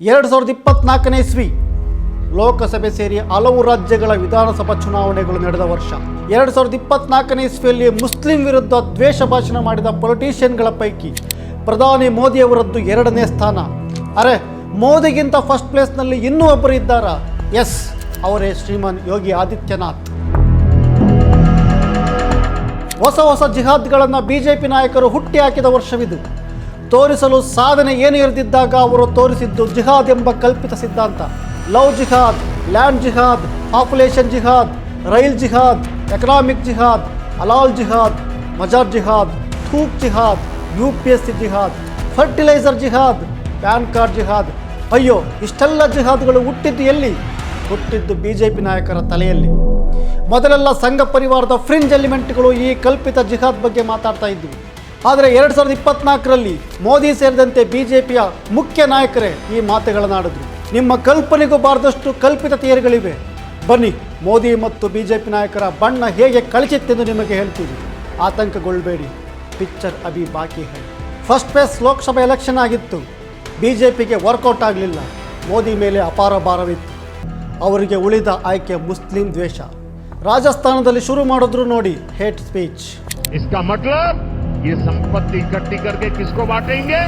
ಎರಡು ಸಾವಿರದ ಇಪ್ಪತ್ನಾಲ್ಕನೇ ಇಸ್ವಿ ಲೋಕಸಭೆ ಸೇರಿ ಹಲವು ರಾಜ್ಯಗಳ ವಿಧಾನಸಭಾ ಚುನಾವಣೆಗಳು ನಡೆದ ವರ್ಷ. ಎರಡು ಸಾವಿರದ ಇಪ್ಪತ್ನಾಲ್ಕನೇ ಇಸ್ವಿಯಲ್ಲಿ ಮುಸ್ಲಿಂ ವಿರುದ್ಧ ದ್ವೇಷ ಭಾಷಣ ಮಾಡಿದ ಪೊಲಿಟಿಷಿಯನ್ಗಳ ಪೈಕಿ ಪ್ರಧಾನಿ ಮೋದಿಯವರದ್ದು ಎರಡನೇ ಸ್ಥಾನ. ಅರೆ, ಮೋದಿಗಿಂತ ಫಸ್ಟ್ ಪ್ಲೇಸ್ನಲ್ಲಿ ಇನ್ನೂ ಒಬ್ಬರು ಇದ್ದಾರಾ? ಎಸ್, ಅವರೇ ಶ್ರೀಮಾನ್ ಯೋಗಿ ಆದಿತ್ಯನಾಥ್. ಹೊಸ ಹೊಸ ಜಿಹಾದ್ಗಳನ್ನು ಬಿಜೆಪಿ ನಾಯಕರು ಹುಟ್ಟಿ ಹಾಕಿದ ವರ್ಷವಿದು. ತೋರಿಸಲು ಸಾಧನೆ ಏನು ಇರದಿದ್ದಾಗ ಅವರು ತೋರಿಸಿದ್ದು ಜಿಹಾದ್ ಎಂಬ ಕಲ್ಪಿತ ಸಿದ್ಧಾಂತ. ಲವ್ ಜಿಹಾದ್, ಲ್ಯಾಂಡ್ ಜಿಹಾದ್, ಪಾಪ್ಯುಲೇಷನ್ ಜಿಹಾದ್, ರೈಲ್ ಜಿಹಾದ್, ಎಕನಾಮಿಕ್ ಜಿಹಾದ್, ಅಲಾಲ್ ಜಿಹಾದ್, ಮಜಾರ್ ಜಿಹಾದ್ ಥೂಕ್ ಜಿಹಾದ್ ಯು ಪಿ ಎಸ್ ಸಿ ಜಿಹಾದ್, ಫರ್ಟಿಲೈಸರ್ ಜಿಹಾದ್, ಪ್ಯಾನ್ ಕಾರ್ಡ್ ಜಿಹಾದ್. ಅಯ್ಯೋ, ಇಷ್ಟೆಲ್ಲ ಜಿಹಾದ್ಗಳು ಹುಟ್ಟಿದ್ದು ಎಲ್ಲಿ? ಹುಟ್ಟಿದ್ದು ಬಿ ಜೆ ಪಿ ನಾಯಕರ ತಲೆಯಲ್ಲಿ. ಮೊದಲೆಲ್ಲ ಸಂಘ ಪರಿವಾರದ ಫ್ರಿಂಜ್ ಎಲಿಮೆಂಟ್ಗಳು ಈ ಕಲ್ಪಿತ ಜಿಹಾದ್ ಬಗ್ಗೆ ಮಾತಾಡ್ತಾ ಇದ್ವು. ಆದರೆ ಎರಡು ಸಾವಿರದ ಇಪ್ಪತ್ನಾಲ್ಕರಲ್ಲಿ ಮೋದಿ ಸೇರಿದಂತೆ ಬಿ ಜೆ ಮುಖ್ಯ ನಾಯಕರೇ ಈ ಮಾತುಗಳನ್ನಾಡಿದ್ರು. ನಿಮ್ಮ ಕಲ್ಪನೆಗೂ ಬಾರದಷ್ಟು ಕಲ್ಪಿತ ತೇರುಗಳಿವೆ ಬನ್ನಿ, ಮೋದಿ ಮತ್ತು ಬಿಜೆಪಿ ನಾಯಕರ ಬಣ್ಣ ಹೇಗೆ ಕಳಚಿತ್ತೆಂದು ನಿಮಗೆ ಹೇಳ್ತೀವಿ ಆತಂಕಗೊಳ್ಳಬೇಡಿ, ಪಿಕ್ಚರ್ ಅಭಿ ಬಾಕಿ ಹೇಳಿ ಫಸ್ಟ್ ಫೇಸ್ ಲೋಕಸಭಾ ಎಲೆಕ್ಷನ್ ಆಗಿತ್ತು. ಬಿ ಜೆ ಪಿಗೆ ವರ್ಕೌಟ್ ಆಗಲಿಲ್ಲ. ಮೋದಿ ಮೇಲೆ ಅಪಾರ ಭಾರವಿತ್ತು. ಅವರಿಗೆ ಉಳಿದ ಆಯ್ಕೆ ಮುಸ್ಲಿಂ ದ್ವೇಷ. ರಾಜಸ್ಥಾನದಲ್ಲಿ ಶುರು ಮಾಡಿದ್ರು ನೋಡಿ, ಹೇಟ್ ಸ್ಪೀಚ್. ಇಸ್ಕಾ ये संपत्ति इकट्ठी करके किसको बांटेंगे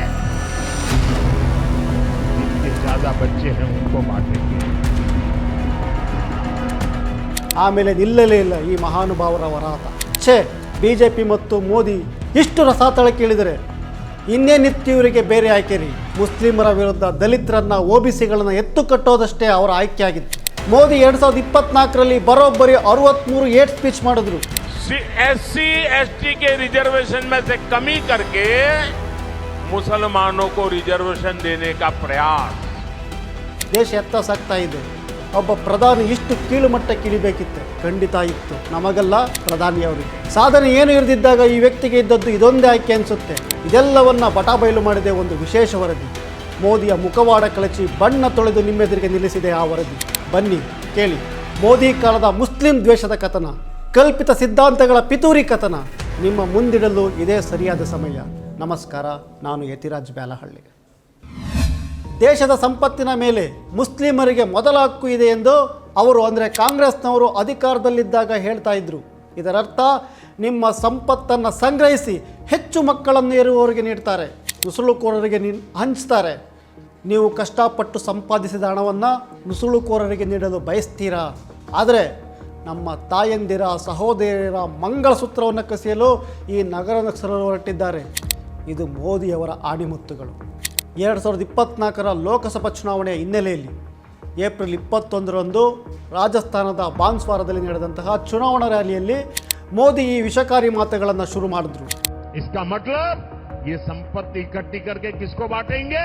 जिनके ज्यादा बच्चे हैं उनको बांटेंगे ಆಮೇಲೆ ನಿಲ್ಲಲೇ ಇಲ್ಲ ಈ ಮಹಾನುಭಾವರ ವರಾತ ಛೇ ಬಿ ಜೆ ಪಿ ಮತ್ತು ಮೋದಿ ಇಷ್ಟು ರಸಾತಳ ಕೇಳಿದರೆ ಇನ್ನೇನಿತ್ತು ಇವರಿಗೆ ಬೇರೆ ಆಯ್ಕೆ ರೀ ಮುಸ್ಲಿಮರ ವಿರುದ್ಧ ದಲಿತರನ್ನ ಒ ಬಿ ಸಿಗಳನ್ನ ಎತ್ತು ಕಟ್ಟೋದಷ್ಟೇ ಅವರ ಆಯ್ಕೆ ಆಗಿತ್ತು ಮೋದಿ ಎರಡು ಸಾವಿರದ ಇಪ್ಪತ್ನಾಲ್ಕರಲ್ಲಿ ಬರೋಬ್ಬರಿ ಅರವತ್ತ್ಮೂರು ಏಟ್ ಸ್ಪೀಚ್ ಮಾಡಿದ್ರು एस सी एस टी के रिजर्वेशन में से कमी करके मुसलमानों को रिजर्वेशन देने का प्रयास ದೇಶ ಎತ್ತ ಸಾಗ್ತಾ ಇದೆ ಒಬ್ಬ ಪ್ರಧಾನಿ ಇಷ್ಟು ಕೀಳು ಮಟ್ಟಕ್ಕೆ ಇಳಿಬೇಕಿತ್ತು ಖಂಡಿತ ಇತ್ತು ನಮಗಲ್ಲ ಪ್ರಧಾನಿಯವರಿಗೆ ಸಾಧನೆ ಏನು ಇರದಿದ್ದಾಗ ಈ ವ್ಯಕ್ತಿಗೆ ಇದ್ದದ್ದು ಇದೊಂದೇ ಆಯ್ಕೆ ಅನಿಸುತ್ತೆ ಇದೆಲ್ಲವನ್ನ ಬಟಾಬಯಲು ಮಾಡಿದೆ ಒಂದು ವಿಶೇಷ ವರದಿ ಮೋದಿಯ ಮುಖವಾಡ ಕಳಚಿ ಬಣ್ಣ ತೊಳೆದು ನಿಮ್ಮೆದುರಿಗೆ ನಿಲ್ಲಿಸಿದೆ ಆ ವರದಿ ಬನ್ನಿ ಕೇಳಿ ಮೋದಿ ಕಾಲದ ಮುಸ್ಲಿಂ ದ್ವೇಷದ ಕಥನ ಕಲ್ಪಿತ ಸಿದ್ಧಾಂತಗಳ ಪಿತೂರಿ ಕಥನ ನಿಮ್ಮ ಮುಂದಿಡಲು ಇದೇ ಸರಿಯಾದ ಸಮಯ. ನಮಸ್ಕಾರ, ನಾನು ಯತಿರಾಜ್ ಬ್ಯಾಲಹಳ್ಳಿ. ದೇಶದ ಸಂಪತ್ತಿನ ಮೇಲೆ ಮುಸ್ಲಿಮರಿಗೆ ಮೊದಲ ಹಕ್ಕು ಇದೆ ಎಂದು ಅವರು ಅಂದರೆ ಕಾಂಗ್ರೆಸ್ನವರು ಅಧಿಕಾರದಲ್ಲಿದ್ದಾಗ ಹೇಳ್ತಾ ಇದ್ರು. ಇದರರ್ಥ, ನಿಮ್ಮ ಸಂಪತ್ತನ್ನು ಸಂಗ್ರಹಿಸಿ ಹೆಚ್ಚು ಮಕ್ಕಳನ್ನು ಇರುವವರಿಗೆ ನೀಡ್ತಾರೆ, ನುಸುಳುಕೋರರಿಗೆ ನಿ ಹಂಚ್ತಾರೆ. ನೀವು ಕಷ್ಟಪಟ್ಟು ಸಂಪಾದಿಸಿದ ಹಣವನ್ನು ನುಸುಳುಕೋರರಿಗೆ ನೀಡಲು ಬಯಸ್ತೀರಾ? ಆದರೆ ನಮ್ಮ ತಾಯಂದಿರ ಸಹೋದರಿಯರ ಮಂಗಳಸೂತ್ರವನ್ನು ಕಸಿಯಲು ಈ ನಗರ ನಕ್ಸಲರು ಹೊರಟಿದ್ದಾರೆ ಇದು ಮೋದಿಯವರ ಆಣಿಮುತ್ತುಗಳು ಎರಡು ಸಾವಿರದ ಇಪ್ಪತ್ನಾಲ್ಕರ ಲೋಕಸಭಾ ಚುನಾವಣೆಯ ಹಿನ್ನೆಲೆಯಲ್ಲಿ ಏಪ್ರಿಲ್ ಇಪ್ಪತ್ತೊಂದರಂದು ರಾಜಸ್ಥಾನದ ಬಾನ್ಸ್ವಾರದಲ್ಲಿ ನಡೆದಂತಹ ಚುನಾವಣಾ ರ್ಯಾಲಿಯಲ್ಲಿ ಮೋದಿ ಈ ವಿಷಕಾರಿ ಮಾತುಗಳನ್ನು ಶುರು ಮಾಡಿದ್ರು इसका मतलब ये संपत्ति इकट्ठी करके किसको बांटेंगे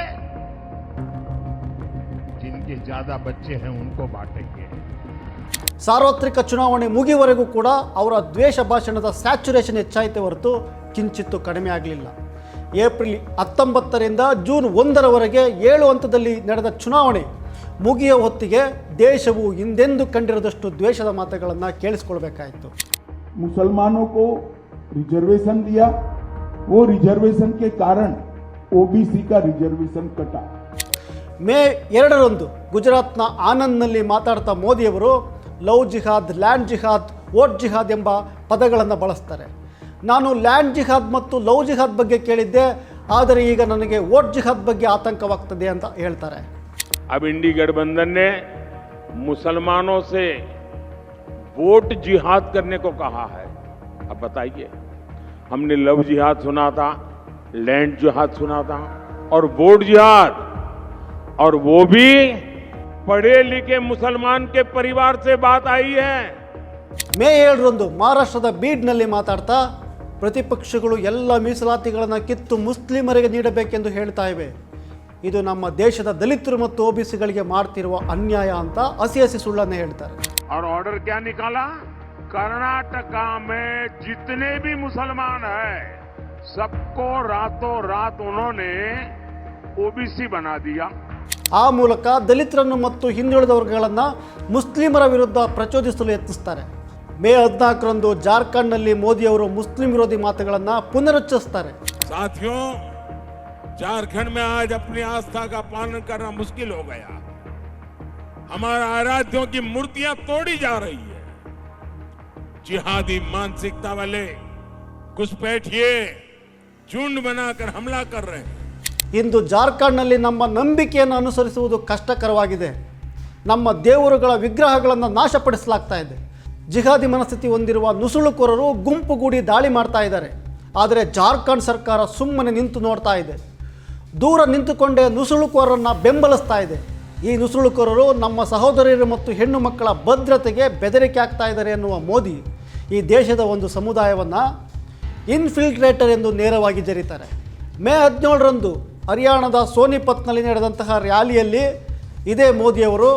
जिनके ज्यादा बच्चे हैं उनको बांटेंगे ಸಾರ್ವತ್ರಿಕ ಚುನಾವಣೆ ಮುಗಿವರೆಗೂ ಕೂಡ ಅವರ ದ್ವೇಷ ಭಾಷಣದ ಸ್ಯಾಚುರೇಷನ್ ಹೆಚ್ಚಾಯಿತು ಹೊರತು ಕಿಂಚಿತ್ತು ಕಡಿಮೆ ಆಗಲಿಲ್ಲ. ಏಪ್ರಿಲ್ ಹತ್ತೊಂಬತ್ತರಿಂದ ಜೂನ್ ಒಂದರವರೆಗೆ ಏಳು ಹಂತದಲ್ಲಿ ನಡೆದ ಚುನಾವಣೆ ಮುಗಿಯ ಹೊತ್ತಿಗೆ ದೇಶವು ಹಿಂದೆಂದು ಕಂಡಿರದಷ್ಟು ದ್ವೇಷದ ಮಾತುಗಳನ್ನು ಕೇಳಿಸ್ಕೊಳ್ಬೇಕಾಯಿತು. ಮುಸಲ್ಮಾನಕ್ಕೂ ರಿಸರ್ವೇಷನ್ ದಿಯಾ? ಓ ರಿಸರ್ವೇಷನ್ ಕೆ ಕಾರಣ ಒ ಬಿ ಸಿ ಕಾ ರಿಸರ್ವೇಷನ್ ಕಟ. ಮೇ ಎರಡರಂದು ಗುಜರಾತ್ನ ಆನಂದ್ನಲ್ಲಿ ಮಾತಾಡ್ತಾ ಮೋದಿಯವರು ಲವ್ ಜಿಹಾದ್ ಲ್ಯಾಂಡ್ ಜಿಹಾದ್ ವೋಟ್ ಜಿಹಾದ್ ಎಂಬ ಪದಗಳನ್ನು ಬಳಸ್ತಾರೆ ನಾನು ಲ್ಯಾಂಡ್ ಜಿಹಾದ್ ಮತ್ತು ಲವ್ ಜಿಹಾದ್ ಬಗ್ಗೆ ಕೇಳಿದ್ದೆ ಆದರೆ ಈಗ ನನಗೆ ವೋಟ್ ಜಿಹಾದ್ ಬಗ್ಗೆ ಆತಂಕವಾಗ್ತದೆ ಅಂತ ಹೇಳ್ತಾರೆ अब इंडी गठबंधन ने मुसलमानों से वोट जिहाद करने को कहा है अब बताइए हमने लव जिहाद सुना था लैंड जिहाद सुना था और वोट जिहाद और वो भी पढ़े लिखे मुसलमान के परिवार से बात आई है ಮೇ ಏಳರಂದು ಮಹಾರಾಷ್ಟ್ರದ ಬೀಡ್ನಲ್ಲಿ ಮಾತಾಡ್ತಾ ಪ್ರತಿಪಕ್ಷಗಳು ಎಲ್ಲ ಮೀಸಲಾತಿಗಳನ್ನು ಕಿತ್ತು ಮುಸ್ಲಿಮರಿಗೆ ನೀಡಬೇಕೆಂದು ಹೇಳ್ತಾ ಇವೆ ಇದು ನಮ್ಮ ದೇಶದ ದಲಿತರು ಮತ್ತು ಒ ಬಿ ಸಿಗಳಿಗೆ ಮಾಡ್ತಿರುವ ಅನ್ಯಾಯ ಅಂತ ಹಸಿ ಹಸಿ ಸುಳ್ಳನ್ನು ಹೇಳ್ತಾರೆ और ऑर्डर क्या निकाला कर्नाटका में जितने भी मुसलमान हैं सबको रातों रात उन्होंने ओबीसी बना दिया ಆ ಮೂಲಕ ದಲಿತರನ್ನು ಮತ್ತು ಹಿಂದುಳಿದ ವರ್ಗಗಳನ್ನು ಮುಸ್ಲಿಮರ ವಿರುದ್ಧ ಪ್ರಚೋದಿಸಲು ಯತ್ನಿಸ್ತಾರೆ ಮೇ ಹದಿನಾಲ್ಕರಂದು ಜಾರ್ಖಂಡ್ನಲ್ಲಿ ಮೋದಿಯವರು ಮುಸ್ಲಿಂ ವಿರೋಧಿ ಮಾತುಗಳನ್ನು ಪುನರುಚ್ಚರಿಸ್ತಾರೆ साथियों झारखंड में आज अपनी आस्था का पालन करना मुश्किल हो गया हमारा आराध्यों की मूर्तियां तोड़ी जा रही है जिहादी मानसिकता वाले घुसपैठिए झुंड बनाकर हमला कर रहे हैं ಇಂದು ಜಾರ್ಖಂಡ್ನಲ್ಲಿ ನಮ್ಮ ನಂಬಿಕೆಯನ್ನು ಅನುಸರಿಸುವುದು ಕಷ್ಟಕರವಾಗಿದೆ. ನಮ್ಮ ದೇವರುಗಳ ವಿಗ್ರಹಗಳನ್ನು ನಾಶಪಡಿಸಲಾಗ್ತಾ ಇದೆ. ಜಿಹಾದಿ ಮನಸ್ಥಿತಿ ಹೊಂದಿರುವ ನುಸುಳುಕೋರರು ಗುಂಪುಗೂಡಿ ದಾಳಿ ಮಾಡ್ತಾ ಇದ್ದಾರೆ. ಆದರೆ ಜಾರ್ಖಂಡ್ ಸರ್ಕಾರ ಸುಮ್ಮನೆ ನಿಂತು ನೋಡ್ತಾ ಇದೆ. ದೂರ ನಿಂತುಕೊಂಡೇ ನುಸುಳುಕೋರರನ್ನು ಬೆಂಬಲಿಸ್ತಾ ಇದೆ. ಈ ನುಸುಳುಕೋರರು ನಮ್ಮ ಸಹೋದರಿಯರು ಮತ್ತು ಹೆಣ್ಣು ಮಕ್ಕಳ ಭದ್ರತೆಗೆ ಬೆದರಿಕೆ ಆಗ್ತಾ ಇದ್ದಾರೆ ಎನ್ನುವ ಮೋದಿ ಈ ದೇಶದ ಒಂದು ಸಮುದಾಯವನ್ನು ಇನ್ಫಿಲ್ಟ್ರೇಟರ್ ಎಂದು ನೇರವಾಗಿ ಜರಿತಾರೆ. ಮೇ ಹದಿನೇಳರಂದು ಹರಿಯಾಣದ ಸೋನಿಪತ್ನಲ್ಲಿ ನಡೆದಂತಹ ರ್ಯಾಲಿಯಲ್ಲಿ ಇದೇ ಮೋದಿಯವರು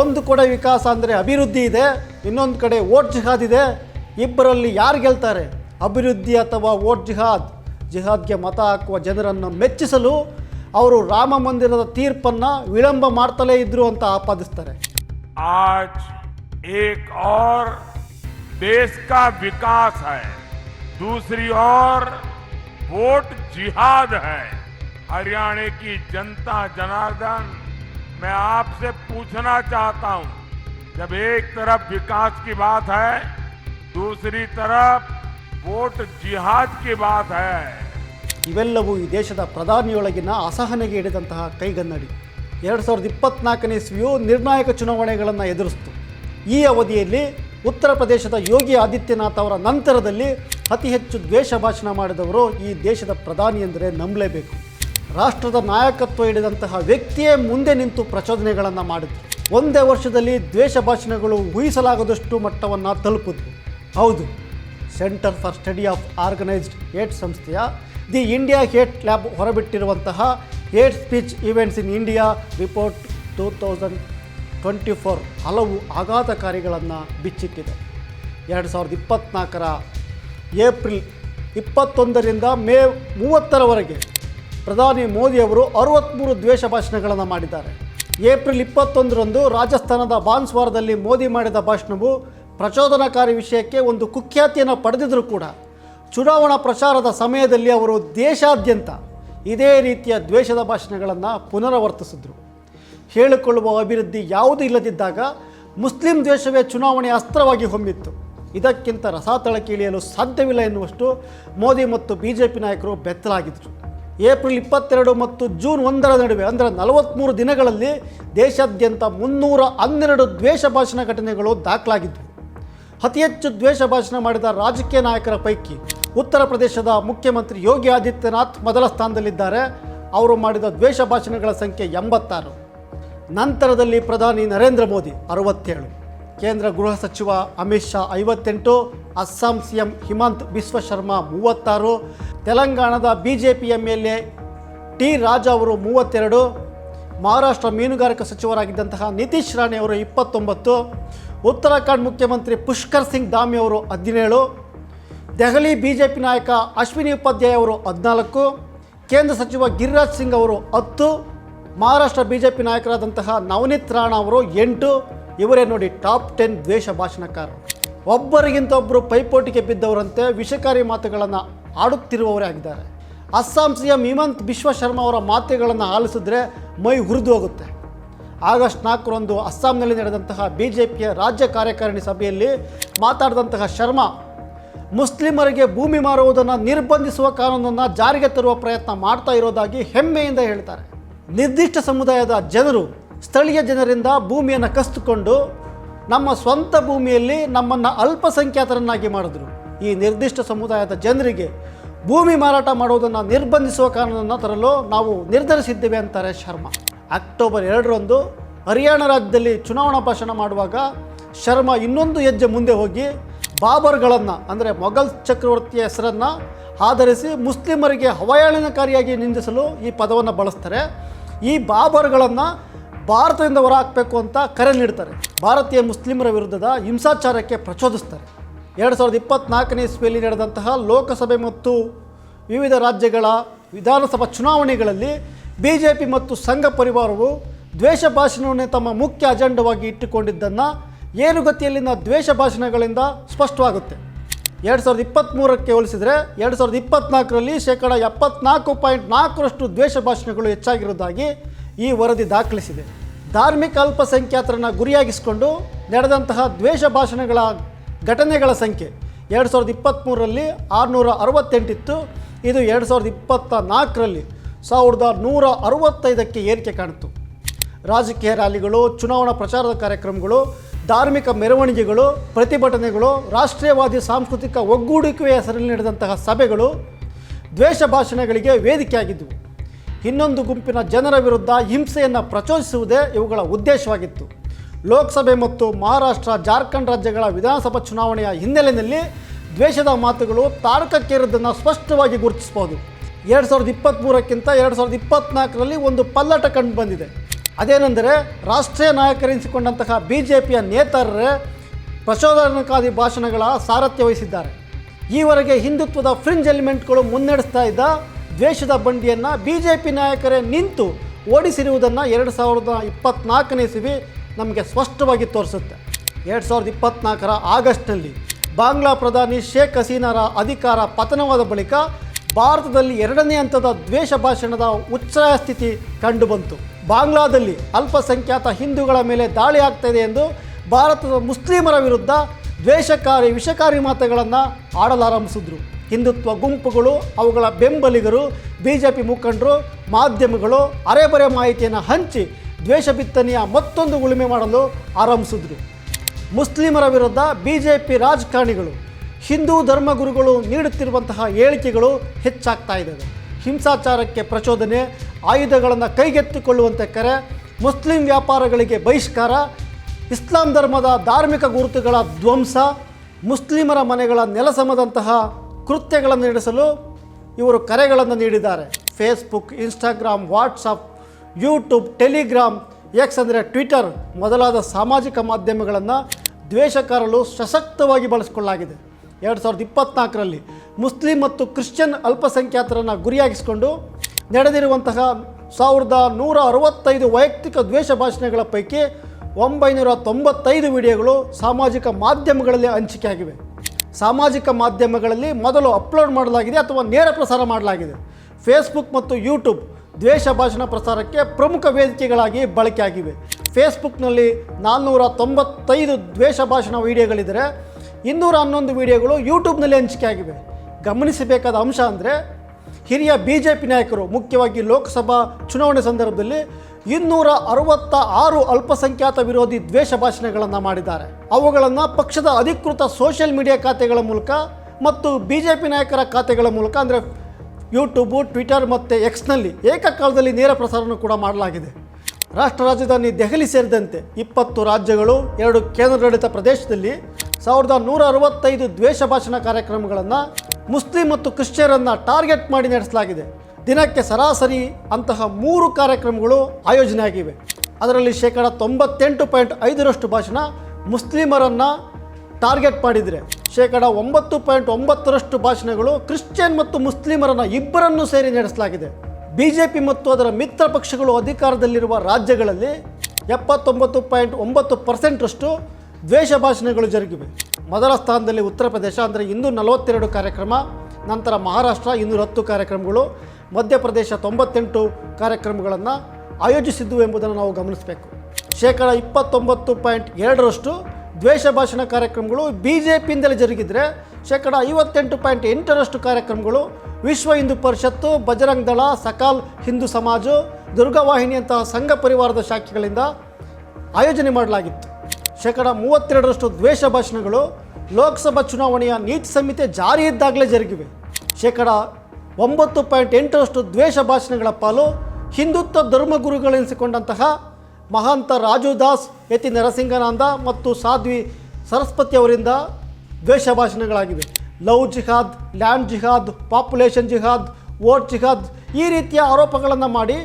ಒಂದು ಕಡೆ ವಿಕಾಸ ಅಂದರೆ ಅಭಿವೃದ್ಧಿ ಇದೆ ಇನ್ನೊಂದು ಕಡೆ ವೋಟ್ ಜಿಹಾದ್ ಇದೆ ಇಬ್ಬರಲ್ಲಿ ಯಾರು ಗೆಲ್ತಾರೆ ಅಭಿವೃದ್ಧಿ ಅಥವಾ ವೋಟ್ ಜಿಹಾದ್ ಜಿಹಾದ್ಗೆ ಮತ ಹಾಕುವ ಜನರನ್ನು ಮೆಚ್ಚಿಸಲು ಅವರು ರಾಮ ಮಂದಿರದ ತೀರ್ಪನ್ನು ವಿಳಂಬ ಮಾಡ್ತಲೇ ಇದ್ರು ಅಂತ ಆಪಾದಿಸ್ತಾರೆ आज एक और देश का विकास है दूसरी ओर वोट जिहाद है हरियाणा की जनता जनार्दन मैं आपसे पूछना चाहता हूं जब एक तरफ विकास की बात है दूसरी तरफ वोट जिहाद की बात है ಇವೆಲ್ಲವೂ ಈ ದೇಶದ ಪ್ರಧಾನಿಯೊಳಗಿನ ಅಸಹನೆಗೆ ಹಿಡಿದಂತಹ ಕೈಗನ್ನಡಿ ಎರಡು ಸಾವಿರದ ಇಪ್ಪತ್ನಾಲ್ಕನೇ ಇಸ್ವಿಯು ನಿರ್ಣಾಯಕ ಚುನಾವಣೆಗಳನ್ನು ಎದುರಿಸಿತು ಈ ಅವಧಿಯಲ್ಲಿ ಉತ್ತರ ಪ್ರದೇಶದ ಯೋಗಿ ಆದಿತ್ಯನಾಥ್ ಅವರ ನಂತರದಲ್ಲಿ ಅತಿ ಹೆಚ್ಚು ದ್ವೇಷ ಭಾಷಣ ಮಾಡಿದವರು ಈ ದೇಶದ ಪ್ರಧಾನಿ ಎಂದರೆ ನಂಬಲೇಬೇಕು ರಾಷ್ಟ್ರದ ನಾಯಕತ್ವ ಹಿಡಿದಂತಹ ವ್ಯಕ್ತಿಯೇ ಮುಂದೆ ನಿಂತು ಪ್ರಚೋದನೆಗಳನ್ನು ಮಾಡಿದ್ರು. ಒಂದೇ ವರ್ಷದಲ್ಲಿ ದ್ವೇಷ ಭಾಷಣಗಳು ಊಹಿಸಲಾಗದಷ್ಟು ಮಟ್ಟವನ್ನು ತಲುಪಿದ್ವು ಹೌದು, centre for study of organised hate ಸಂಸ್ಥೆಯ the India hate lab ಹೊರಬಿಟ್ಟಿರುವಂತಹ hate speech events in India report two thousand twenty four ಹಲವು ಆಘಾತಕಾರಿಗಳನ್ನು ಬಿಚ್ಚಿಟ್ಟಿದೆ. ಎರಡು ಸಾವಿರದ ಇಪ್ಪತ್ತ್ನಾಲ್ಕರ ಏಪ್ರಿಲ್ ಇಪ್ಪತ್ತೊಂದರಿಂದ ಮೇ ಮೂವತ್ತರವರೆಗೆ ಪ್ರಧಾನಿ ಮೋದಿ ಅವರು ಅರವತ್ತ್ಮೂರು ದ್ವೇಷ ಭಾಷಣಗಳನ್ನು ಮಾಡಿದ್ದಾರೆ. ಏಪ್ರಿಲ್ ಇಪ್ಪತ್ತೊಂದರಂದು ರಾಜಸ್ಥಾನದ ಬಾನ್ಸ್ವಾರದಲ್ಲಿ ಮೋದಿ ಮಾಡಿದ ಭಾಷಣವು ಪ್ರಚೋದನಕಾರಿ ವಿಷಯಕ್ಕೆ ಒಂದು ಕುಖ್ಯಾತಿಯನ್ನು ಪಡೆದಿದ್ದರೂ ಕೂಡ ಚುನಾವಣಾ ಪ್ರಚಾರದ ಸಮಯದಲ್ಲಿ ಅವರು ದೇಶಾದ್ಯಂತ ಇದೇ ರೀತಿಯ ದ್ವೇಷದ ಭಾಷಣಗಳನ್ನು ಪುನರಾವರ್ತಿಸಿದ್ರು. ಹೇಳಿಕೊಳ್ಳುವ ಅಭಿವೃದ್ಧಿ ಯಾವುದೂ ಇಲ್ಲದಿದ್ದಾಗ ಮುಸ್ಲಿಂ ದ್ವೇಷವೇ ಚುನಾವಣೆ ಅಸ್ತ್ರವಾಗಿ ಹೊಮ್ಮಿತ್ತು. ಇದಕ್ಕಿಂತ ರಸಾತಳಕ್ಕೆ ಇಳಿಯಲು ಸಾಧ್ಯವಿಲ್ಲ ಎನ್ನುವಷ್ಟು ಮೋದಿ ಮತ್ತು ಬಿ ಜೆ ಪಿ ನಾಯಕರು ಬೆತ್ತಲಾಗಿದ್ದರು ಏಪ್ರಿಲ್ ಇಪ್ಪತ್ತೆರಡು ಮತ್ತು ಜೂನ್ ಒಂದರ ನಡುವೆ, ಅಂದರೆ ನಲವತ್ತ್ಮೂರು ದಿನಗಳಲ್ಲಿ ದೇಶಾದ್ಯಂತ ಮುನ್ನೂರ ಹನ್ನೆರಡು ದ್ವೇಷ ಭಾಷಣ ಘಟನೆಗಳು ದಾಖಲಾಗಿದ್ದವು ಅತಿ ಹೆಚ್ಚು ದ್ವೇಷ ಭಾಷಣ ಮಾಡಿದ ರಾಜಕೀಯ ನಾಯಕರ ಪೈಕಿ ಉತ್ತರ ಪ್ರದೇಶದ ಮುಖ್ಯಮಂತ್ರಿ ಯೋಗಿ ಆದಿತ್ಯನಾಥ್ ಮೊದಲ ಸ್ಥಾನದಲ್ಲಿದ್ದಾರೆ. ಅವರು ಮಾಡಿದ ದ್ವೇಷ ಭಾಷಣಗಳ ಸಂಖ್ಯೆ ಎಂಬತ್ತಾರು. ನಂತರದಲ್ಲಿ ಪ್ರಧಾನಿ ನರೇಂದ್ರ ಮೋದಿ ಅರವತ್ತೇಳು. ಕೇಂದ್ರ ಗೃಹ ಸಚಿವ ಅಮಿತ್ ಶಾ ಐವತ್ತೆಂಟು, ಅಸ್ಸಾಂ ಸಿಎಂ ಹಿಮಂತ್ ಬಿಸ್ವ ಶರ್ಮಾ ಮೂವತ್ತಾರು, ತೆಲಂಗಾಣದ B J P M L A T Raja ಅವರು ಮೂವತ್ತೆರಡು, ಮಹಾರಾಷ್ಟ್ರ ಮೀನುಗಾರಿಕಾ ಸಚಿವರಾಗಿದ್ದಂತಹ ನಿತೀಶ್ ರಾಣಿ ಅವರು ಇಪ್ಪತ್ತೊಂಬತ್ತು, ಉತ್ತರಾಖಂಡ್ ಮುಖ್ಯಮಂತ್ರಿ ಪುಷ್ಕರ್ ಸಿಂಗ್ ಧಾಮಿ ಅವರು ಹದಿನೇಳು, ದೆಹಲಿ ಬಿ ಜೆ ಪಿ ನಾಯಕ ಅಶ್ವಿನಿ ಉಪಾಧ್ಯಾಯ ಅವರು ಹದಿನಾಲ್ಕು, ಕೇಂದ್ರ ಸಚಿವ ಗಿರಿರಾಜ್ ಸಿಂಗ್ ಅವರು ಹತ್ತು, ಮಹಾರಾಷ್ಟ್ರ ಬಿ ಜೆ ಪಿ ನಾಯಕರಾದಂತಹ ನವನೀತ್ ರಾಣಾ ಅವರು ಎಂಟು ಇವರೇ ನೋಡಿ ಟಾಪ್ ಟೆನ್ ದ್ವೇಷ ಭಾಷಣಕಾರರು. ಒಬ್ಬರಿಗಿಂತ ಒಬ್ಬರು ಪೈಪೋಟಿಗೆ ಬಿದ್ದವರಂತೆ ವಿಷಕಾರಿ ಮಾತುಗಳನ್ನು ಆಡುತ್ತಿರುವವರೇ ಆಗಿದ್ದಾರೆ. ಅಸ್ಸಾಂ ಸಿ ಎಂ ಹಿಮಂತ್ ಬಿಶ್ವ ಶರ್ಮಾ ಅವರ ಮಾತುಗಳನ್ನು ಆಲಿಸಿದ್ರೆ ಮೈ ಹುರಿದು ಹೋಗುತ್ತೆ. ಆಗಸ್ಟ್ ನಾಲ್ಕರಂದು ಅಸ್ಸಾಂನಲ್ಲಿ ನಡೆದಂತಹ ಬಿ ಜೆ ಪಿಯ ರಾಜ್ಯ ಕಾರ್ಯಕಾರಿಣಿ ಸಭೆಯಲ್ಲಿ ಮಾತಾಡಿದಂತಹ ಶರ್ಮಾ, ಮುಸ್ಲಿಮರಿಗೆ ಭೂಮಿ ಮಾರುವುದನ್ನು ನಿರ್ಬಂಧಿಸುವ ಕಾನೂನನ್ನು ಜಾರಿಗೆ ತರುವ ಪ್ರಯತ್ನ ಮಾಡ್ತಾ ಇರೋದಾಗಿ ಹೆಮ್ಮೆಯಿಂದ ಹೇಳ್ತಾರೆ. ನಿರ್ದಿಷ್ಟ ಸಮುದಾಯದ ಜನರು ಸ್ಥಳೀಯ ಜನರಿಂದ ಭೂಮಿಯನ್ನು ಕಸ್ತುಕೊಂಡು ನಮ್ಮ ಸ್ವಂತ ಭೂಮಿಯಲ್ಲಿ ನಮ್ಮನ್ನು ಅಲ್ಪಸಂಖ್ಯಾತರನ್ನಾಗಿ ಮಾಡಿದ್ರು. ಈ ನಿರ್ದಿಷ್ಟ ಸಮುದಾಯದ ಜನರಿಗೆ ಭೂಮಿ ಮಾರಾಟ ಮಾಡುವುದನ್ನು ನಿರ್ಬಂಧಿಸುವ ಕಾನೂನನ್ನು ತರಲು ನಾವು ನಿರ್ಧರಿಸಿದ್ದೇವೆ ಅಂತಾರೆ ಶರ್ಮಾ. ಅಕ್ಟೋಬರ್ ಎರಡರಂದು ಹರಿಯಾಣ ರಾಜ್ಯದಲ್ಲಿ ಚುನಾವಣಾ ಭಾಷಣ ಮಾಡುವಾಗ ಶರ್ಮಾ ಇನ್ನೊಂದು ಹೆಜ್ಜೆ ಮುಂದೆ ಹೋಗಿ ಬಾಬರ್ಗಳನ್ನು, ಅಂದರೆ ಮೊಘಲ್ ಚಕ್ರವರ್ತಿಯ ಹೆಸರನ್ನು ಆಧರಿಸಿ ಮುಸ್ಲಿಮರಿಗೆ ಹವಾಯಾಳಿನಕಾರಿಯಾಗಿ ನಿಂದಿಸಲು ಈ ಪದವನ್ನು ಬಳಸ್ತಾರೆ. ಈ ಬಾಬರ್ಗಳನ್ನು ಭಾರತದಿಂದ ಹೊರಹಾಕಬೇಕು ಅಂತ ಕರೆ ನೀಡ್ತಾರೆ. ಭಾರತೀಯ ಮುಸ್ಲಿಮರ ವಿರುದ್ಧದ ಹಿಂಸಾಚಾರಕ್ಕೆ ಪ್ರಚೋದಿಸ್ತಾರೆ. ಎರಡು ಸಾವಿರದ ಇಪ್ಪತ್ತ್ನಾಲ್ಕನೇ ಇಸ್ವಿಯಲ್ಲಿ ನಡೆದಂತಹ ಲೋಕಸಭೆ ಮತ್ತು ವಿವಿಧ ರಾಜ್ಯಗಳ ವಿಧಾನಸಭಾ ಚುನಾವಣೆಗಳಲ್ಲಿ ಬಿ ಜೆ ಪಿ ಮತ್ತು ಸಂಘ ಪರಿವಾರವು ದ್ವೇಷ ಭಾಷಣವನ್ನೇ ತಮ್ಮ ಮುಖ್ಯ ಅಜೆಂಡವಾಗಿ ಇಟ್ಟುಕೊಂಡಿದ್ದನ್ನು ಏರುಗತಿಯಲ್ಲಿನ ದ್ವೇಷ ಭಾಷಣಗಳಿಂದ ಸ್ಪಷ್ಟವಾಗುತ್ತೆ. ಎರಡು ಸಾವಿರದ ಇಪ್ಪತ್ತ್ಮೂರಕ್ಕೆ ಹೋಲಿಸಿದರೆ ಎರಡು ಸಾವಿರದ ಇಪ್ಪತ್ತ್ನಾಲ್ಕರಲ್ಲಿ ಶೇಕಡ ಎಪ್ಪತ್ನಾಲ್ಕು ಪಾಯಿಂಟ್ ನಾಲ್ಕರಷ್ಟು ದ್ವೇಷ ಭಾಷಣಗಳು ಹೆಚ್ಚಾಗಿರುವುದಾಗಿ ಈ ವರದಿ ದಾಖಲಿಸಿದೆ. ಧಾರ್ಮಿಕ ಅಲ್ಪಸಂಖ್ಯಾತರನ್ನು ಗುರಿಯಾಗಿಸಿಕೊಂಡು ನಡೆದಂತಹ ದ್ವೇಷ ಭಾಷಣಗಳ ಘಟನೆಗಳ ಸಂಖ್ಯೆ ಎರಡು ಸಾವಿರದ ಇಪ್ಪತ್ತ್ಮೂರರಲ್ಲಿ ಆರುನೂರ ಅರವತ್ತೆಂಟಿತ್ತು. ಇದು ಎರಡು ಸಾವಿರದ ಇಪ್ಪತ್ತ ನಾಲ್ಕರಲ್ಲಿ ಸಾವಿರದ ನೂರ ಅರವತ್ತೈದಕ್ಕೆ ಏರಿಕೆ ಕಾಣಿತು ರಾಜಕೀಯ ರ್ಯಾಲಿಗಳು, ಚುನಾವಣಾ ಪ್ರಚಾರದ ಕಾರ್ಯಕ್ರಮಗಳು, ಧಾರ್ಮಿಕ ಮೆರವಣಿಗೆಗಳು, ಪ್ರತಿಭಟನೆಗಳು, ರಾಷ್ಟ್ರೀಯವಾದಿ ಸಾಂಸ್ಕೃತಿಕ ಒಗ್ಗೂಡಿಕೆಯ ಹೆಸರಲ್ಲಿ ನಡೆದಂತಹ ಸಭೆಗಳು ದ್ವೇಷ ಭಾಷಣಗಳಿಗೆ ವೇದಿಕೆಯಾಗಿದ್ದವು ಇನ್ನೊಂದು ಗುಂಪಿನ ಜನರ ವಿರುದ್ಧ ಹಿಂಸೆಯನ್ನು ಪ್ರಚೋದಿಸುವುದೇ ಇವುಗಳ ಉದ್ದೇಶವಾಗಿತ್ತು. ಲೋಕಸಭೆ ಮತ್ತು ಮಹಾರಾಷ್ಟ್ರ, ಜಾರ್ಖಂಡ್ ರಾಜ್ಯಗಳ ವಿಧಾನಸಭಾ ಚುನಾವಣೆಯ ಹಿನ್ನೆಲೆಯಲ್ಲಿ ದ್ವೇಷದ ಮಾತುಗಳು ತಾರಕಕ್ಕೇರಿದ್ದನ್ನು ಸ್ಪಷ್ಟವಾಗಿ ಗುರುತಿಸ್ಬೋದು ಎರಡು ಸಾವಿರದ ಇಪ್ಪತ್ತ್ಮೂರಕ್ಕಿಂತ ಎರಡು ಸಾವಿರದ ಇಪ್ಪತ್ತ್ನಾಲ್ಕರಲ್ಲಿ ಒಂದು ಪಲ್ಲಟ ಕಂಡು ಬಂದಿದೆ. ಅದೇನೆಂದರೆ, ರಾಷ್ಟ್ರೀಯ ನಾಯಕರೆನಿಸಿಕೊಂಡಂತಹ ಬಿ ಜೆ ಪಿಯ ನೇತಾರರೇ ಪ್ರಚೋದನಕಾರಿ ಭಾಷಣಗಳ ಸಾರಥ್ಯ ವಹಿಸಿದ್ದಾರೆ. ಈವರೆಗೆ ಹಿಂದುತ್ವದ ಫ್ರಿಂಜ್ ಎಲಿಮೆಂಟ್ಗಳು ಮುನ್ನಡೆಸ್ತಾ ಇದ್ದ ದ್ವೇಷದ ಬಂಡಿಯನ್ನು ಬಿ ಜೆ ಪಿ ನಾಯಕರೇ ನಿಂತು ಓಡಿಸಿರುವುದನ್ನು ಎರಡು ಸಾವಿರದ ಇಪ್ಪತ್ತ್ನಾಲ್ಕನೇ ಇಸವಿ ನಮಗೆ ಸ್ಪಷ್ಟವಾಗಿ ತೋರಿಸುತ್ತೆ. ಎರಡು ಸಾವಿರದ ಇಪ್ಪತ್ತ್ನಾಲ್ಕರ ಆಗಸ್ಟ್ನಲ್ಲಿ ಬಾಂಗ್ಲಾ ಪ್ರಧಾನಿ ಶೇಖ್ ಹಸೀನಾರ ಅಧಿಕಾರ ಪತನವಾದ ಬಳಿಕ ಭಾರತದಲ್ಲಿ ಎರಡನೇ ಹಂತದ ದ್ವೇಷ ಭಾಷಣದ ಉಚ್ಛಾಯ ಸ್ಥಿತಿ ಕಂಡುಬಂತು. ಬಾಂಗ್ಲಾದಲ್ಲಿ ಅಲ್ಪಸಂಖ್ಯಾತ ಹಿಂದೂಗಳ ಮೇಲೆ ದಾಳಿ ಆಗ್ತಾಯಿದೆ ಎಂದು ಭಾರತದ ಮುಸ್ಲಿಮರ ವಿರುದ್ಧ ದ್ವೇಷಕಾರಿ ವಿಷಕಾರಿ ಮಾತುಗಳನ್ನು ಆಡಲಾರಂಭಿಸಿದ್ರು. ಹಿಂದುತ್ವ ಗುಂಪುಗಳು, ಅವುಗಳ ಬೆಂಬಲಿಗರು ಬಿ ಜೆ ಪಿ ಮುಖಂಡರು, ಮಾಧ್ಯಮಗಳು, ಅರೆಬರೆ ಮಾಹಿತಿಯನ್ನು ಹಂಚಿ ದ್ವೇಷ ಬಿತ್ತನೆಯ ಮತ್ತೊಂದು ಉಳುಮೆ ಮಾಡಲು ಆರಂಭಿಸಿದ್ರು. ಮುಸ್ಲಿಮರ ವಿರುದ್ಧ ಬಿ ಜೆ ಪಿ ರಾಜಕಾರಣಿಗಳು, ಹಿಂದೂ ಧರ್ಮಗುರುಗಳು ನೀಡುತ್ತಿರುವಂತಹ ಹೇಳಿಕೆಗಳು ಹೆಚ್ಚಾಗ್ತಾ ಇದ್ದಾವೆ. ಹಿಂಸಾಚಾರಕ್ಕೆ ಪ್ರಚೋದನೆ, ಆಯುಧಗಳನ್ನು ಕೈಗೆತ್ತಿಕೊಳ್ಳುವಂತೆ ಕರೆ, ಮುಸ್ಲಿಂ ವ್ಯಾಪಾರಗಳಿಗೆ ಬಹಿಷ್ಕಾರ, ಇಸ್ಲಾಂ ಧರ್ಮದ ಧಾರ್ಮಿಕ ಗುರುತುಗಳ ಧ್ವಂಸ, ಮುಸ್ಲಿಮರ ಮನೆಗಳ ನೆಲಸಮದಂತಹ ಕೃತ್ಯಗಳನ್ನು ನಡೆಸಲು ಇವರು ಕರೆಗಳನ್ನು ನೀಡಿದ್ದಾರೆ. Facebook Instagram WhatsApp YouTube Telegram X ಅಂದರೆ ಟ್ವಿಟರ್ ಮೊದಲಾದ ಸಾಮಾಜಿಕ ಮಾಧ್ಯಮಗಳನ್ನು ದ್ವೇಷಕಾರರು ಸಶಕ್ತವಾಗಿ ಬಳಸಿಕೊಳ್ಳಲಾಗಿದೆ. ಎರಡು ಸಾವಿರದ ಇಪ್ಪತ್ನಾಲ್ಕರಲ್ಲಿ ಮುಸ್ಲಿಂ ಮತ್ತು ಕ್ರಿಶ್ಚಿಯನ್ ಅಲ್ಪಸಂಖ್ಯಾತರನ್ನು ಗುರಿಯಾಗಿಸಿಕೊಂಡು ನಡೆದಿರುವಂತಹ ಸಾವಿರದ ನೂರ ಅರವತ್ತೈದು ವೈಯಕ್ತಿಕ ದ್ವೇಷ ಭಾಷಣಗಳ ಪೈಕಿ ಒಂಬೈನೂರ ತೊಂಬತ್ತೈದು ವಿಡಿಯೋಗಳು ಸಾಮಾಜಿಕ ಮಾಧ್ಯಮಗಳಲ್ಲಿ ಹಂಚಿಕೆಯಾಗಿವೆ. ಸಾಮಾಜಿಕ ಮಾಧ್ಯಮಗಳಲ್ಲಿ ಮೊದಲು ಅಪ್ಲೋಡ್ ಮಾಡಲಾಗಿದೆ ಅಥವಾ ನೇರ ಪ್ರಸಾರ ಮಾಡಲಾಗಿದೆ. ಫೇಸ್ಬುಕ್ ಮತ್ತು ಯೂಟ್ಯೂಬ್ ದ್ವೇಷ ಭಾಷಣ ಪ್ರಸಾರಕ್ಕೆ ಪ್ರಮುಖ ವೇದಿಕೆಗಳಾಗಿ ಬಳಕೆಯಾಗಿವೆ ಫೇಸ್ಬುಕ್ನಲ್ಲಿ ನಾನ್ನೂರ ತೊಂಬತ್ತೈದು ದ್ವೇಷ ಭಾಷಣ ವಿಡಿಯೋಗಳಿದ್ದರೆ ಇನ್ನೂರ ಹನ್ನೊಂದು ವೀಡಿಯೋಗಳು ಯೂಟ್ಯೂಬ್ನಲ್ಲಿ ಹಂಚಿಕೆಯಾಗಿವೆ ಗಮನಿಸಬೇಕಾದ ಅಂಶ ಅಂದರೆ ಹಿರಿಯ ಬಿ ಜೆ ಪಿ ನಾಯಕರು, ಮುಖ್ಯವಾಗಿ ಲೋಕಸಭಾ ಚುನಾವಣೆ ಸಂದರ್ಭದಲ್ಲಿ ಇನ್ನೂರ ಅರವತ್ತ ಆರು ಅಲ್ಪಸಂಖ್ಯಾತ ವಿರೋಧಿ ದ್ವೇಷ ಭಾಷಣಗಳನ್ನು ಮಾಡಿದ್ದಾರೆ. ಅವುಗಳನ್ನು ಪಕ್ಷದ ಅಧಿಕೃತ ಸೋಷಿಯಲ್ ಮೀಡಿಯಾ ಖಾತೆಗಳ ಮೂಲಕ ಮತ್ತು ಬಿ ಜೆ ಪಿ ನಾಯಕರ ಖಾತೆಗಳ ಮೂಲಕ ಅಂದರೆ ಯೂಟ್ಯೂಬು, ಟ್ವಿಟರ್ ಮತ್ತು ಎಕ್ಸ್ನಲ್ಲಿ ಏಕಕಾಲದಲ್ಲಿ ನೇರ ಪ್ರಸಾರವನ್ನು ಕೂಡ ಮಾಡಲಾಗಿದೆ. ರಾಷ್ಟ್ರ ರಾಜಧಾನಿ ದೆಹಲಿ ಸೇರಿದಂತೆ ಇಪ್ಪತ್ತು ರಾಜ್ಯಗಳು, ಎರಡು ಕೇಂದ್ರಾಡಳಿತ ಪ್ರದೇಶದಲ್ಲಿ ಸಾವಿರದ ನೂರ ಅರವತ್ತೈದು ದ್ವೇಷ ಭಾಷಣ ಕಾರ್ಯಕ್ರಮಗಳನ್ನು ಮುಸ್ಲಿಂ ಮತ್ತು ಕ್ರಿಶ್ಚಿಯರನ್ನು ಟಾರ್ಗೆಟ್ ಮಾಡಿ ನಡೆಸಲಾಗಿದೆ. ದಿನಕ್ಕೆ ಸರಾಸರಿ ಅಂತಹ ಮೂರು ಕಾರ್ಯಕ್ರಮಗಳು ಆಯೋಜನೆ ಆಗಿವೆ ಅದರಲ್ಲಿ ಶೇಕಡ ತೊಂಬತ್ತೆಂಟು ಪಾಯಿಂಟ್ ಐದರಷ್ಟು ಭಾಷಣ ಮುಸ್ಲಿಮರನ್ನು ಟಾರ್ಗೆಟ್ ಮಾಡಿದರೆ, ಶೇಕಡ ಒಂಬತ್ತು ಪಾಯಿಂಟ್ ಒಂಬತ್ತರಷ್ಟು ಭಾಷಣಗಳು ಕ್ರಿಶ್ಚಿಯನ್ ಮತ್ತು ಮುಸ್ಲಿಮರನ್ನು ಇಬ್ಬರನ್ನೂ ಸೇರಿ ನಡೆಸಲಾಗಿದೆ. ಬಿ ಜೆ ಪಿ ಮತ್ತು ಅದರ ಮಿತ್ರ ಪಕ್ಷಗಳು ಅಧಿಕಾರದಲ್ಲಿರುವ ರಾಜ್ಯಗಳಲ್ಲಿ ಎಪ್ಪತ್ತೊಂಬತ್ತು ಪಾಯಿಂಟ್ ಒಂಬತ್ತು ಪರ್ಸೆಂಟ್ರಷ್ಟು ದ್ವೇಷ ಭಾಷಣಗಳು ಜರುಗಿವೆ. ಮೊದಲ ಸ್ಥಾನದಲ್ಲಿ ಉತ್ತರ ಪ್ರದೇಶ, ಅಂದರೆ ಇನ್ನೂ ನಲವತ್ತೆರಡು ಕಾರ್ಯಕ್ರಮ, ನಂತರ ಮಹಾರಾಷ್ಟ್ರ ಇನ್ನೂರ ಹತ್ತು ಕಾರ್ಯಕ್ರಮಗಳು. ಮಧ್ಯಪ್ರದೇಶ ತೊಂಬತ್ತೆಂಟು ಕಾರ್ಯಕ್ರಮಗಳನ್ನು ಆಯೋಜಿಸಿದ್ದು ಎಂಬುದನ್ನು ನಾವು ಗಮನಿಸಬೇಕು. ಶೇಕಡ ಇಪ್ಪತ್ತೊಂಬತ್ತು ಪಾಯಿಂಟ್ ಎರಡರಷ್ಟು ದ್ವೇಷ ಭಾಷಣ ಕಾರ್ಯಕ್ರಮಗಳು ಬಿ ಜೆ ಪಿಯಿಂದಲೇ ಜರುಗಿದರೆ ಶೇಕಡ ಐವತ್ತೆಂಟು ಪಾಯಿಂಟ್ ಎಂಟರಷ್ಟು ಕಾರ್ಯಕ್ರಮಗಳು ವಿಶ್ವ ಹಿಂದೂ ಪರಿಷತ್ತು, ಬಜರಂಗ್ ದಳ, ಸಕಾಲ್ ಹಿಂದೂ ಸಮಾಜ ದುರ್ಗವಾಹಿನಿಯಂತಹ ಸಂಘ ಪರಿವಾರದ ಶಾಖೆಗಳಿಂದ ಆಯೋಜನೆ ಮಾಡಲಾಗಿತ್ತು. ಶೇಕಡ ಮೂವತ್ತೆರಡರಷ್ಟು ದ್ವೇಷ ಭಾಷಣಗಳು ಲೋಕಸಭಾ ಚುನಾವಣೆಯ ನೀತಿ ಸಂಹಿತೆ ಜಾರಿ ಇದ್ದಾಗಲೇ ಜರುಗಿವೆ. ಶೇಕಡ ಒಂಬತ್ತು ಪಾಯಿಂಟ್ ಎಂಟರಷ್ಟು ದ್ವೇಷ ಭಾಷಣಗಳ ಪಾಲು ಹಿಂದುತ್ವ ಧರ್ಮಗುರುಗಳೆನಿಸಿಕೊಂಡಂತಹ ಮಹಾಂತ ರಾಜು ದಾಸ್ ಯತಿ ನರಸಿಂಗನಾಂದ ಮತ್ತು ಸಾಧ್ವಿ ಸರಸ್ವತಿ ಅವರಿಂದ ದ್ವೇಷ ಭಾಷಣಗಳಾಗಿವೆ. ಲವ್ ಜಿಹಾದ್, ಲ್ಯಾಂಡ್ ಜಿಹಾದ್, ಪಾಪ್ಯುಲೇಷನ್ ಜಿಹಾದ್ ಓಟ್ ಜಿಹಾದ್ ಈ ರೀತಿಯ ಆರೋಪಗಳನ್ನು ಮಾಡಿ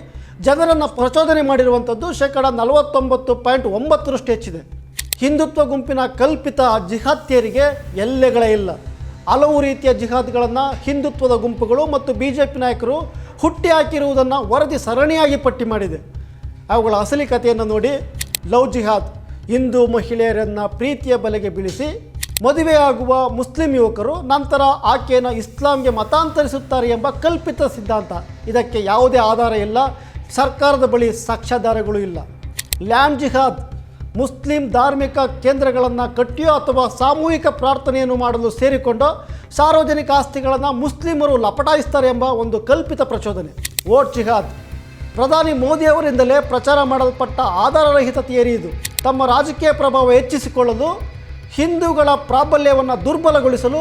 ಜನರನ್ನು ಪ್ರಚೋದನೆ ಮಾಡಿರುವಂಥದ್ದು ಶೇಕಡ ನಲವತ್ತೊಂಬತ್ತು ಪಾಯಿಂಟ್ ಒಂಬತ್ತರಷ್ಟು ಹೆಚ್ಚಿದೆ. ಹಿಂದುತ್ವ ಗುಂಪಿನ ಕಲ್ಪಿತ ಜಿಹಾತ್ಯರಿಗೆ ಎಲ್ಲೆಗಳೇ ಇಲ್ಲ. ಹಲವು ರೀತಿಯ ಜಿಹಾದ್ಗಳನ್ನು, ಹಿಂದುತ್ವದ ಗುಂಪುಗಳು ಮತ್ತು ಬಿ ಜೆ ಪಿ ನಾಯಕರು ಹುಟ್ಟಿ ಹಾಕಿರುವುದನ್ನು ವರದಿ ಸರಣಿಯಾಗಿ ಪಟ್ಟಿ ಮಾಡಿದೆ. ಅವುಗಳ ಅಸಲಿ ಕಥೆಯನ್ನು ನೋಡಿ ಲವ್ ಜಿಹಾದ್, ಹಿಂದೂ ಮಹಿಳೆಯರನ್ನು ಪ್ರೀತಿಯ ಬಲೆಗೆ ಬೀಳಿಸಿ ಮದುವೆಯಾಗುವ ಮುಸ್ಲಿಂ ಯುವಕರು ನಂತರ ಆಕೆಯನ್ನು ಇಸ್ಲಾಂಗೆ ಮತಾಂತರಿಸುತ್ತಾರೆ ಎಂಬ ಕಲ್ಪಿತ ಸಿದ್ಧಾಂತ. ಇದಕ್ಕೆ ಯಾವುದೇ ಆಧಾರ ಇಲ್ಲ, ಸರ್ಕಾರದ ಬಳಿ ಸಾಕ್ಷ್ಯಾಧಾರಗಳು ಇಲ್ಲ. ಲ್ಯಾಂಡ್ ಜಿಹಾದ್ ಮುಸ್ಲಿಂ ಧಾರ್ಮಿಕ ಕೇಂದ್ರಗಳನ್ನು ಕಟ್ಟಿಯೋ ಅಥವಾ ಸಾಮೂಹಿಕ ಪ್ರಾರ್ಥನೆಯನ್ನು ಮಾಡಲು ಸೇರಿಕೊಂಡು ಸಾರ್ವಜನಿಕ ಆಸ್ತಿಗಳನ್ನು ಮುಸ್ಲಿಮರು ಲಪಟಾಯಿಸ್ತಾರೆ ಎಂಬ ಒಂದು ಕಲ್ಪಿತ ಪ್ರಚೋದನೆ. ವೋಟ್ ಜಿಹಾದ್. ಪ್ರಧಾನಿ ಮೋದಿಯವರಿಂದಲೇ ಪ್ರಚಾರ ಮಾಡಲ್ಪಟ್ಟ ಆಧಾರರಹಿತ ಥಿಯರಿ ಇದು. ತಮ್ಮ ರಾಜಕೀಯ ಪ್ರಭಾವ ಹೆಚ್ಚಿಸಿಕೊಳ್ಳಲು, ಹಿಂದೂಗಳ ಪ್ರಾಬಲ್ಯವನ್ನು ದುರ್ಬಲಗೊಳಿಸಲು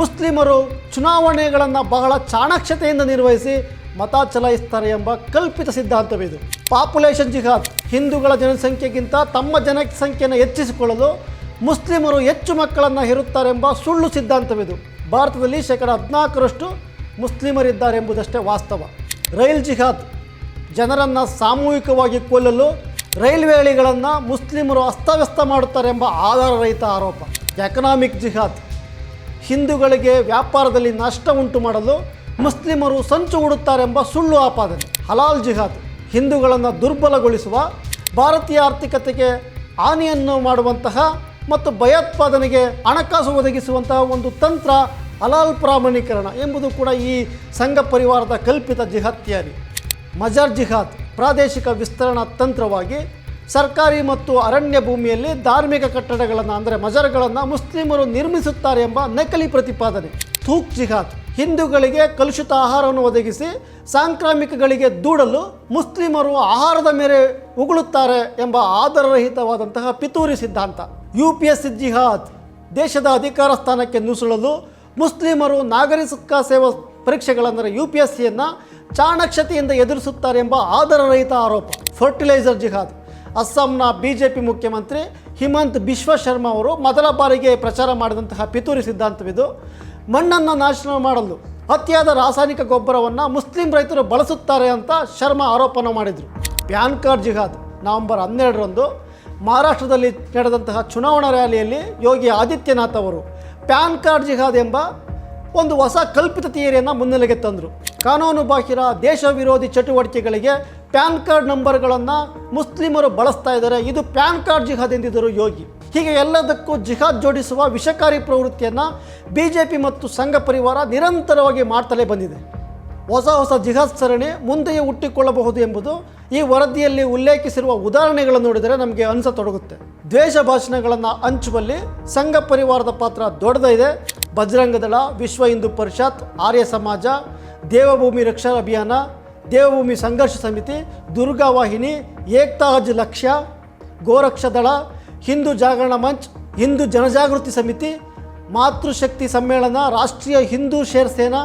ಮುಸ್ಲಿಮರು ಚುನಾವಣೆಗಳನ್ನು ಬಹಳ ಚಾಣಾಕ್ಷತೆಯಿಂದ ನಿರ್ವಹಿಸಿ ಮತ ಚಲಾಯಿಸ್ತಾರೆ ಎಂಬ ಕಲ್ಪಿತ ಸಿದ್ಧಾಂತವಿದು ಪಾಪ್ಯುಲೇಷನ್ ಜಿಹಾದ್, ಹಿಂದೂಗಳ ಜನಸಂಖ್ಯೆಗಿಂತ ತಮ್ಮ ಜನಸಂಖ್ಯೆಯನ್ನು ಹೆಚ್ಚಿಸಿಕೊಳ್ಳಲು ಮುಸ್ಲಿಮರು ಹೆಚ್ಚು ಮಕ್ಕಳನ್ನು ಹೆರುತ್ತಾರೆಂಬ ಸುಳ್ಳು ಸಿದ್ಧಾಂತವಿದು ಭಾರತದಲ್ಲಿ ಶೇಕಡ ಹದಿನಾಲ್ಕರಷ್ಟು ಮುಸ್ಲಿಮರಿದ್ದಾರೆ ಎಂಬುದಷ್ಟೇ ವಾಸ್ತವ. ರೈಲ್ ಜಿಹಾದ್, ಜನರನ್ನು ಸಾಮೂಹಿಕವಾಗಿ ಕೊಲ್ಲಲು ರೈಲ್ವೆ ಹಳಿಗಳನ್ನು ಮುಸ್ಲಿಮರು ಅಸ್ತವ್ಯಸ್ತ ಮಾಡುತ್ತಾರೆ ಎಂಬ ಆಧಾರರಹಿತ ಆರೋಪ. ಎಕನಾಮಿಕ್ ಜಿಹಾದ್, ಹಿಂದೂಗಳಿಗೆ ವ್ಯಾಪಾರದಲ್ಲಿ ನಷ್ಟ ಉಂಟು ಮಾಡಲು ಮುಸ್ಲಿಮರು ಸಂಚು ಹೂಡುತ್ತಾರೆಂಬ ಸುಳ್ಳು ಆಪಾದನೆ, ಹಲಾಲ್ ಜಿಹಾದ್, ಹಿಂದೂಗಳನ್ನು ದುರ್ಬಲಗೊಳಿಸುವ, ಭಾರತೀಯ ಆರ್ಥಿಕತೆಗೆ ಹಾನಿಯನ್ನು ಮಾಡುವಂತಹ ಮತ್ತು ಭಯೋತ್ಪಾದನೆಗೆ ಹಣಕಾಸು ಒದಗಿಸುವಂತಹ ಒಂದು ತಂತ್ರ ಹಲಾಲ್ ಪ್ರಾಮಾಣೀಕರಣ ಎಂಬುದು ಕೂಡ ಈ ಸಂಘ ಪರಿವಾರದ ಕಲ್ಪಿತ ಜಿಹಾದ್ ಥಿಯರಿ. ಮಜಾರ್ ಜಿಹಾದ್ ಪ್ರಾದೇಶಿಕ ವಿಸ್ತರಣಾ ತಂತ್ರವಾಗಿ ಸರ್ಕಾರಿ ಮತ್ತು ಅರಣ್ಯ ಭೂಮಿಯಲ್ಲಿ ಧಾರ್ಮಿಕ ಕಟ್ಟಡಗಳನ್ನು, ಅಂದರೆ ಮಜರ್ಗಳನ್ನು ಮುಸ್ಲಿಮರು ನಿರ್ಮಿಸುತ್ತಾರೆ ಎಂಬ ನಕಲಿ ಪ್ರತಿಪಾದನೆ ಥೂಕ್ ಜಿಹಾದ್. ಹಿಂದೂಗಳಿಗೆ ಕಲುಷಿತ ಆಹಾರವನ್ನು ಒದಗಿಸಿ ಸಾಂಕ್ರಾಮಿಕಗಳಿಗೆ ದೂಡಲು ಮುಸ್ಲಿಮರು ಆಹಾರದ ಮೇಲೆ ಉಗುಳುತ್ತಾರೆ ಎಂಬ ಆಧಾರರಹಿತವಾದಂತಹ ಪಿತೂರಿ ಸಿದ್ಧಾಂತ. ಯು ಪಿ ಎಸ್ ಜಿಹಾದ್, ದೇಶದ ಅಧಿಕಾರ ಸ್ಥಾನಕ್ಕೆ ನುಸುಳಲು ಮುಸ್ಲಿಮರು ನಾಗರಿಕ ಸೇವಾ ಪರೀಕ್ಷೆಗಳಂದರೆ ಯು ಪಿ ಎಸ್ ಸಿಯನ್ನು ಚಾಣಕ್ಷತೆಯಿಂದ ಎದುರಿಸುತ್ತಾರೆ ಎಂಬ ಆಧಾರರಹಿತ ಆರೋಪ. ಫರ್ಟಿಲೈಸರ್ ಜಿಹಾದ್ ಅಸ್ಸಾಂನ ಬಿ ಜೆ ಪಿ ಮುಖ್ಯಮಂತ್ರಿ ಹಿಮಂತ್ ಬಿಶ್ವ ಶರ್ಮಾ ಅವರು ಮೊದಲ ಬಾರಿಗೆ ಪ್ರಚಾರ ಮಾಡಿದಂತಹ ಪಿತೂರಿ ಸಿದ್ಧಾಂತವಿದು. ಮಣ್ಣನ್ನು ನಾಶನ ಮಾಡಲು ಅತಿಯಾದ ರಾಸಾಯನಿಕ ಗೊಬ್ಬರವನ್ನು ಮುಸ್ಲಿಂ ರೈತರು ಬಳಸುತ್ತಾರೆ ಅಂತ ಶರ್ಮಾ ಆರೋಪನ ಮಾಡಿದರು. ಪ್ಯಾನ್ ಕಾರ್ಡ್ ಜಿಹಾದ್ ನವೆಂಬರ್ ಹನ್ನೆರಡರಂದು ಮಹಾರಾಷ್ಟ್ರದಲ್ಲಿ ನಡೆದಂತಹ ಚುನಾವಣಾ ರ್ಯಾಲಿಯಲ್ಲಿ ಯೋಗಿ ಆದಿತ್ಯನಾಥ್ ಅವರು, ಪ್ಯಾನ್ ಕಾರ್ಡ್ ಜಿಹಾದ್ ಎಂಬ ಒಂದು ಹೊಸ ಕಲ್ಪಿತ ಥಿಯರಿಯನ್ನು ಮುನ್ನೆಲೆಗೆ ತಂದರು. ಕಾನೂನು ಬಾಹಿರ, ದೇಶ ವಿರೋಧಿ ಚಟುವಟಿಕೆಗಳಿಗೆ ಪ್ಯಾನ್ ಕಾರ್ಡ್ ನಂಬರ್ಗಳನ್ನು ಮುಸ್ಲಿಮರು ಬಳಸ್ತಾ ಇದ್ದಾರೆ. ಇದು ಪ್ಯಾನ್ ಕಾರ್ಡ್ ಜಿಹಾದ್ ಎಂದಿದ್ದರು ಯೋಗಿ. ಹೀಗೆ ಎಲ್ಲದಕ್ಕೂ ಜಿಹಾದ್ ಜೋಡಿಸುವ ವಿಷಕಾರಿ ಪ್ರವೃತ್ತಿಯನ್ನು ಬಿ ಜೆ ಪಿ ಮತ್ತು ಸಂಘ ಪರಿವಾರ ನಿರಂತರವಾಗಿ ಮಾಡ್ತಲೇ ಬಂದಿದೆ. ಹೊಸ ಹೊಸ ಜಿಹಾದ್ ಸರಣಿ ಮುಂದೆಯೇ ಹುಟ್ಟಿಕೊಳ್ಳಬಹುದು ಎಂಬುದು ಈ ವರದಿಯಲ್ಲಿ ಉಲ್ಲೇಖಿಸಿರುವ ಉದಾಹರಣೆಗಳನ್ನು ನೋಡಿದರೆ ನಮಗೆ ಅನಿಸತೊಡಗುತ್ತೆ ದ್ವೇಷ ಭಾಷಣಗಳನ್ನು ಹಂಚುವಲ್ಲಿ ಸಂಘ ಪರಿವಾರದ ಪಾತ್ರ ದೊಡ್ಡದಿದೆ ಬಜರಂಗ ದಳ, ವಿಶ್ವ ಹಿಂದೂ ಪರಿಷತ್, ಆರ್ಯ ಸಮಾಜ, ದೇವಭೂಮಿ ರಕ್ಷಾ ಅಭಿಯಾನ, ದೇವಭೂಮಿ ಸಂಘರ್ಷ ಸಮಿತಿ, ದುರ್ಗಾ ವಾಹಿನಿ, ಏಕ್ತಾಜ್ ಲಕ್ಷ್ಯ ಗೋರಕ್ಷದಳ ಹಿಂದೂ ಜಾಗರಣ ಮಂಚ್, ಹಿಂದೂ ಜನಜಾಗೃತಿ ಸಮಿತಿ, ಮಾತೃಶಕ್ತಿ ಸಮ್ಮೇಳನ, ರಾಷ್ಟ್ರೀಯ ಹಿಂದೂ ಶೇರ್ ಸೇನಾ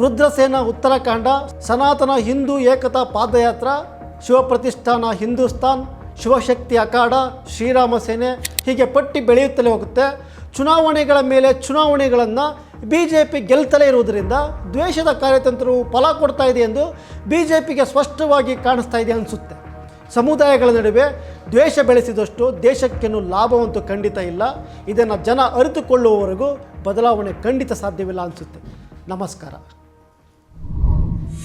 ರುದ್ರಸೇನಾ ಉತ್ತರಾಖಂಡ, ಸನಾತನ ಹಿಂದೂ ಏಕತಾ ಪಾದಯಾತ್ರ ಶಿವಪ್ರತಿಷ್ಠಾನ ಹಿಂದೂಸ್ತಾನ್, ಶಿವಶಕ್ತಿ ಅಖಾಡ, ಶ್ರೀರಾಮ ಸೇನೆ ಹೀಗೆ ಪಟ್ಟಿ ಬೆಳೆಯುತ್ತಲೇ ಹೋಗುತ್ತೆ. ಚುನಾವಣೆಗಳ ಮೇಲೆ ಚುನಾವಣೆಗಳನ್ನು ಬಿ ಜೆ ಪಿ ಗೆಲ್ತಲೇ ಇರುವುದರಿಂದ ದ್ವೇಷದ ಕಾರ್ಯತಂತ್ರವು ಫಲ ಕೊಡ್ತಾ ಇದೆ ಎಂದು ಬಿ ಜೆ ಪಿಗೆ ಸ್ಪಷ್ಟವಾಗಿ ಕಾಣಿಸ್ತಾ ಇದೆ ಅನಿಸುತ್ತೆ. ಸಮುದಾಯಗಳ ನಡುವೆ ದ್ವೇಷ ಬೆಳೆಸಿದಷ್ಟು ದೇಶಕ್ಕೇನು ಲಾಭವಂತೂ ಖಂಡಿತ ಇಲ್ಲ. ಇದನ್ನು ಜನ ಅರಿತುಕೊಳ್ಳುವವರೆಗೂ ಬದಲಾವಣೆ ಖಂಡಿತ ಸಾಧ್ಯವಿಲ್ಲ ಅನಿಸುತ್ತೆ. ನಮಸ್ಕಾರ.